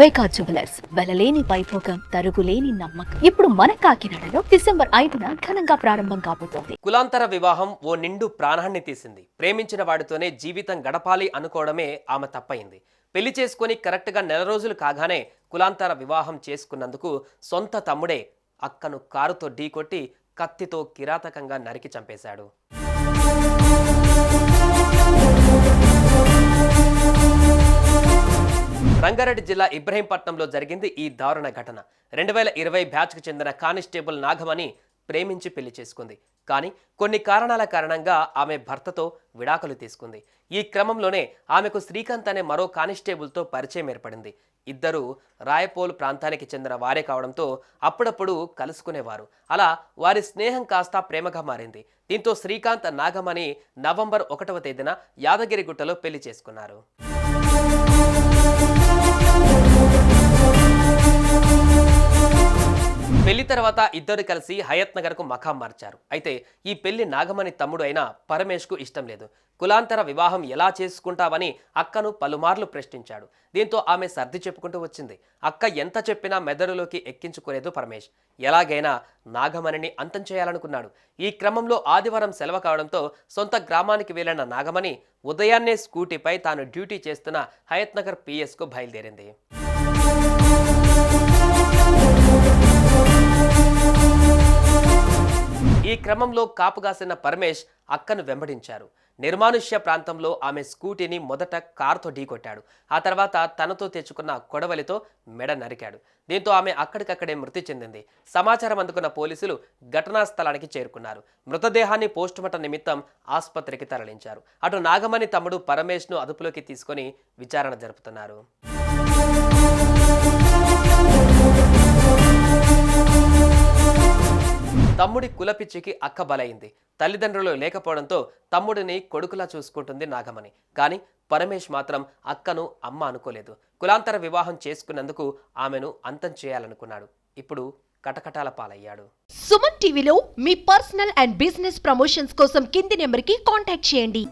వైకా jewellers వెలలేని Vaibhogam తరుగులేని నమ్మకం. ఇప్పుడు మన కాకినాడలో డిసెంబర్ ఐదున ఘనంగా ప్రారంభం కాబోతోంది. కులాంతర వివాహం ఓ నిండు ప్రాణాన్ని తీసింది. ప్రేమించిన వాడితోనే జీవితం గడపాలి అనుకోవడమే ఆమె తప్పయింది పెళ్ళి చేసుకొని కరెక్ట్గా నెల రోజులు కాగానే కులాంతర వివాహం చేసుకున్నందుకు సొంత తమ్ముడే అక్కను కారుతో ఢీకొట్టి కత్తితో కిరాతకంగా నరికి చంపేశాడు. రంగారెడ్డి జిల్లా ఇబ్రహీంపట్నంలో జరిగింది ఈ దారుణ ఘటన. రెండు వేల ఇరవై బ్యాచ్కు చెందిన కానిస్టేబుల్ నాగమణి ప్రేమించి పెళ్ళి చేసుకుంది. కానీ కొన్ని కారణాల కారణంగా ఆమె భర్తతో విడాకులు తీసుకుంది. ఈ క్రమంలోనే ఆమెకు శ్రీకాంత్ అనే మరో కానిస్టేబుల్తో పరిచయం ఏర్పడింది. ఇద్దరు రాయపోల్ ప్రాంతానికి చెందిన వారే కావడంతో అప్పుడప్పుడు కలుసుకునేవారు. అలా వారి స్నేహం కాస్త ప్రేమగా మారింది. దీంతో శ్రీకాంత్ నాగమణి నవంబర్ ఒకటవ తేదీన యాదగిరిగుట్టలో పెళ్ళి చేసుకున్నారు. పెళ్ళి తర్వాత ఇద్దరు కలిసి హయత్ నగర్కు మకాం మార్చారు. అయితే ఈ పెళ్ళి నాగమణి తమ్ముడు అయిన పరమేష్కు ఇష్టం లేదు. కులాంతర వివాహం ఎలా చేసుకుంటావని అక్కను పలుమార్లు ప్రశ్నించాడు. దీంతో ఆమె సర్ది చెప్పుకుంటూ వచ్చింది. అక్క ఎంత చెప్పినా మెదడులోకి ఎక్కించుకోలేదు పరమేష్. ఎలాగైనా నాగమణిని అంతం చేయాలనుకున్నాడు. ఈ క్రమంలో ఆదివారం సెలవు కావడంతో సొంత గ్రామానికి వెళ్ళిన నాగమణి ఉదయాన్నే స్కూటీపై తాను డ్యూటీ చేస్తున్న హయత్ నగర్ పిఎస్కు బయలుదేరింది. క్రమంలో కాపుగాసిన పరమేష్ అక్కను వెంబడించారు. నిర్మానుష్య ప్రాంతంలో ఆమె స్కూటీని మొదట కారుతో ఢీకొట్టాడు. ఆ తర్వాత తనతో తెచ్చుకున్న కొడవలితో మెడ నరికాడు. దీంతో ఆమె అక్కడికక్కడే మృతి చెందింది. సమాచారం అందుకున్న పోలీసులు ఘటనా స్థలానికి చేరుకున్నారు. మృతదేహాన్ని పోస్టుమార్టం నిమిత్తం ఆసుపత్రికి తరలించారు. అటు నాగమణి తమ్ముడు పరమేష్ను అదుపులోకి తీసుకొని విచారణ జరుపుతున్నారు. తమ్ముడి కులపిచ్చికి అక్క బలైంది. తల్లిదండ్రులు లేకపోవడంతో తమ్ముడిని కొడుకులా చూసుకుంటుంది నాగమణి. కానీ పరమేష్ మాత్రం అక్కను అమ్మ అనుకోలేదు. కులాంతర వివాహం చేసుకున్నందుకు ఆమెను అంతం చేయాలనుకున్నాడు. ఇప్పుడు కటకటాల పాలయ్యాడు. సుమన్ టీవీలో మీ పర్సనల్ అండ్ బిజినెస్ ప్రమోషన్స్ కోసం కింది నెంబర్కి కాంటాక్ట్ చేయండి.